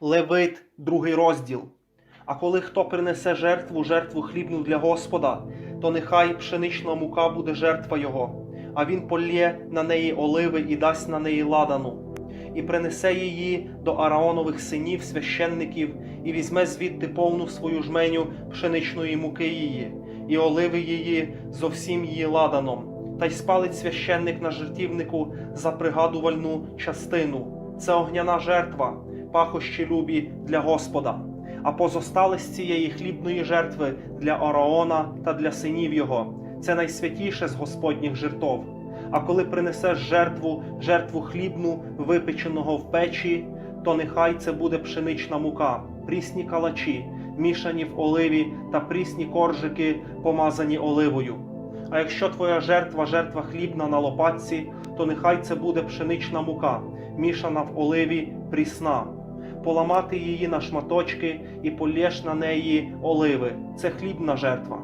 Левит, другий розділ. А коли хто принесе жертву, жертву хлібну для Господа, то нехай пшенична мука буде жертва його, а він полє на неї оливи і дасть на неї ладану, і принесе її до Араонових синів, священників, і візьме звідти повну свою жменю пшеничної муки її, і оливи її зо всім її ладаном, та й спалить священник на жертівнику за пригадувальну частину. Це огняна жертва, пахощі любі для Господа. А позостали з цієї хлібної жертви для Араона та для синів його. Це найсвятіше з Господніх жертов. А коли принесеш жертву, жертву хлібну, випеченого в печі, то нехай це буде пшенична мука, прісні калачі, мішані в оливі та прісні коржики, помазані оливою. А якщо твоя жертва жертва хлібна на лопатці, то нехай це буде пшенична мука, мішана в оливі прісна. Поламати її на шматочки і полєш на неї оливи. Це хлібна жертва.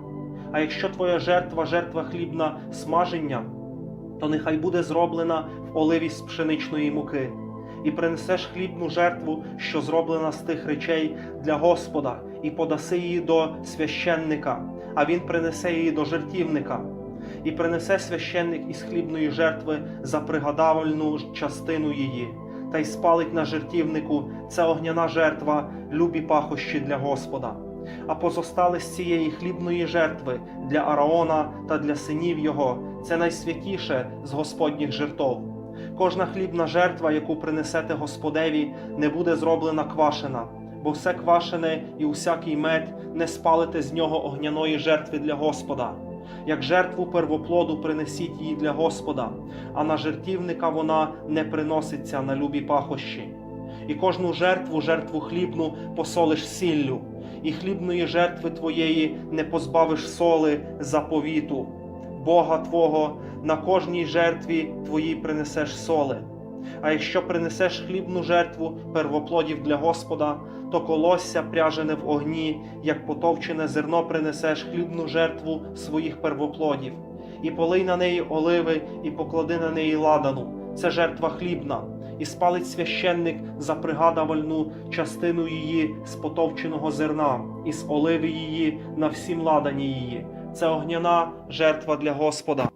А якщо твоя жертва жертва хлібна смаження, то нехай буде зроблена в оливі з пшеничної муки. І принесеш хлібну жертву, що зроблена з тих речей для Господа, і подаси її до священника, а він принесе її до жертівника. І принесе священник із хлібної жертви за пригадавальну частину її, та й спалить на жертівнику це огняна жертва, любі пахощі для Господа. А позостали з цієї хлібної жертви для Араона та для синів його це найсвятіше з Господніх жертов. Кожна хлібна жертва, яку принесете Господеві, не буде зроблена квашена, бо все квашене і усякий мед не спалите з нього огняної жертви для Господа. Як жертву первоплоду принесіть її для Господа, а на жертівника вона не приноситься на любі пахощі. І кожну жертву, жертву хлібну посолиш сіллю, і хлібної жертви твоєї не позбавиш соли заповіту. Бога Твого на кожній жертві твоїй принесеш соли. А якщо принесеш хлібну жертву первоплодів для Господа, то колосся пряжене в огні, як потовчене зерно принесеш хлібну жертву своїх первоплодів, і полий на неї оливи, і поклади на неї ладану. Це жертва хлібна, і спалить священник за пригадувальну частину її з потовченого зерна, і з оливи її на всім ладані її. Це огняна жертва для Господа.